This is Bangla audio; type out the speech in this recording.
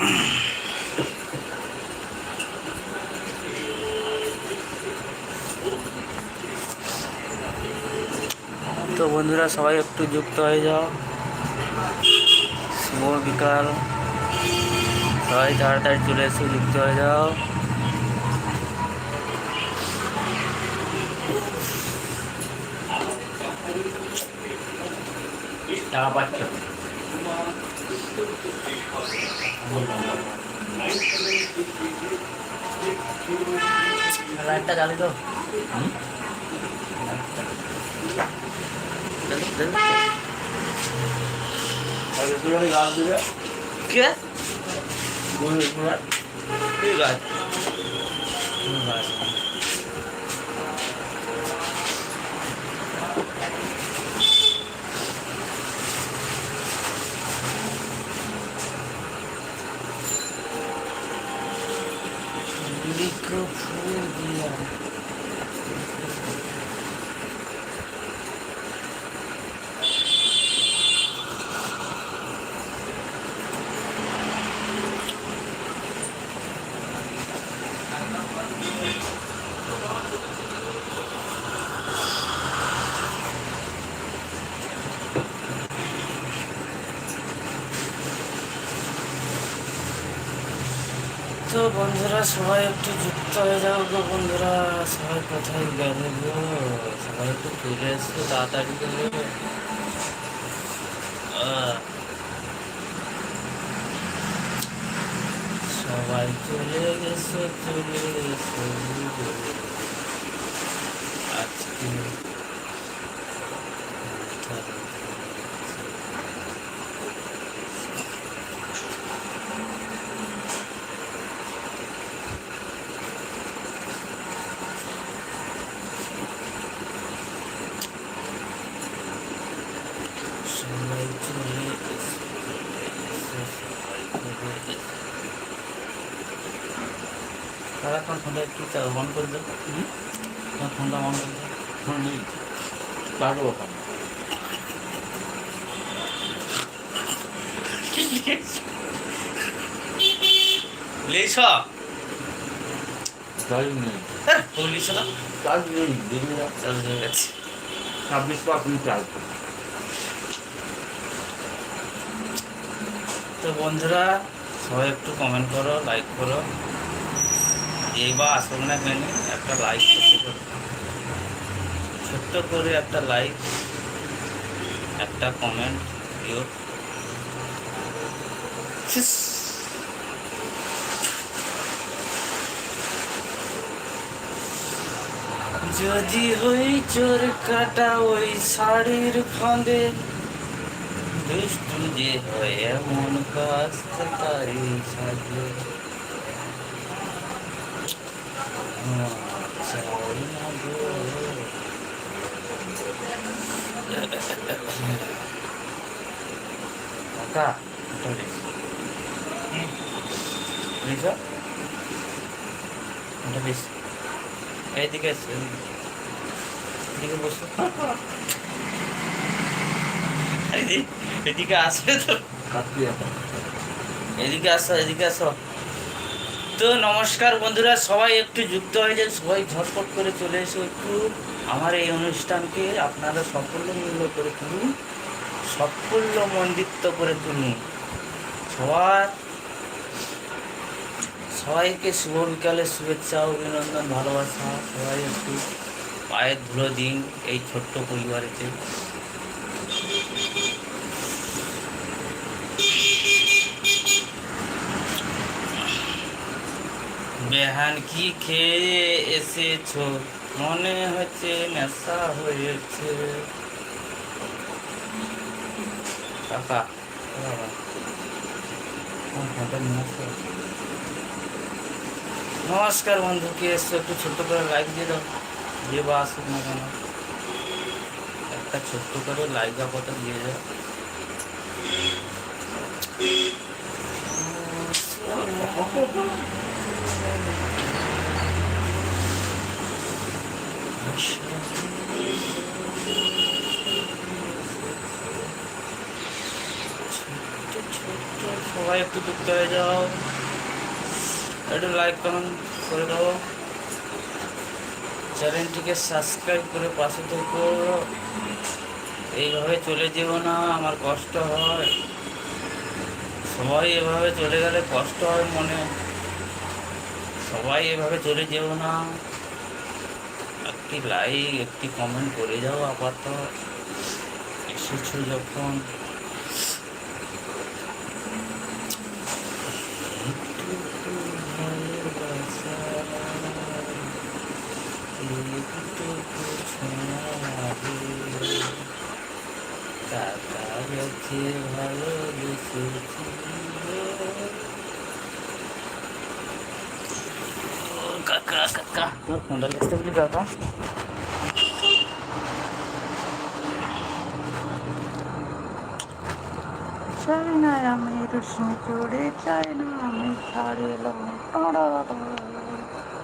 তো বন্ধুরা সবাই একটু যুক্ত হয়ে যাও শুভ বিকাল সবাই তাড়াতাড়ি চলে এসে যুক্ত হয়ে যাও টাকা পাচ্ছ লাইটটা জ্বালি তো। গাছ কে গরুর গোড়া তো বন্ধুরা, সবাই একটু যুক্ত হয়ে যাও গো বন্ধুরা। সবাই কোথায় গেলে গো? সবাই একটু চলে এসছো তাড়াতাড়ি করে। সবাই চলে গেছো চলে গেছো আজকে সবাই চলে গেছো সবাই চলে গেছো সারাক্ষণ ফোনটা একটু অন করে তোমার ফোনটা অন করে ফোন নেই পারব ওখানে লেছ চার্জ নেই। পুলিশ না? চার্জ নেই দেখবি না। চার্জ হয়ে গেছে ছাব্বিশ পার্সেন্ট চার্জ তো বন্ধুরা সবাই একটু কমেন্ট করো লাইক করো। বা না কেন একটা লাইক ছোট্ট করে একটা লাইক একটা কমেন্ট দিও। যদি হই চোর কাটা ওই শাড়ির ফাঁদে, দুষ্টু যে হয় এমন কাজ তারি সাজে। అక్క ఉంటుంది ప్లీజ్ అంటే ప్లీజ్ ఎదిగే దిగి ఇది ఎదిగే ఆశ ఎదిగే ఆశ ఎదిగే ఆశ তো নমস্কার বন্ধুরা, সবাই একটু যুক্ত হয়ে যায় সবাই ঝটপট করে চলে এসো একটু আমার এই অনুষ্ঠানকে আপনারা সাফল্যমূল্য করে তুলুন, সাফল্য মন্ডিত করে তুলুন। সবার, সবাইকে শুভ বিকালের শুভেচ্ছা, অভিনন্দন, ভালোবাসা, সবাই একটু পায়ের ধুলো দিন এই ছোট্ট পরিবারেতে। বেহান কি খেয়ে এসেছ মনে হচ্ছে নেশা হয়েছে কাকা বাবা, আমার ফোনটা নিয়ে আসো। নমস্কার বন্ধু কে এসছো একটু ছোট্ট করে লাইক দিয়ে দাও যে বা আসুক না কেন একটা ছোট্ট করে লাইক কথা দিয়ে দাও ছোট্ট ছোট্ট তো সবাই একটু যুক্ত হয়ে যাও। একটু লাইক কমেন্ট করে দাও। চ্যানেলটিকে সাবস্ক্রাইব করে পাশে থেকো। এইভাবে চলে যেও না, আমার কষ্ট হয়। সবাই এভাবে চলে গেলে কষ্ট হয় মনে। সবাই এভাবে চলে যেও না। একটি লাইক একটি কমেন্ট করে যাও আপাতত। এসেছ যখন। ভালোবাসা, একটু কাকা কাকা ফোনটা কাছতে বলি কাকা চাই না আমি রশ্মি চড়ে চাই না আমি ছাড়িলাম টাড়া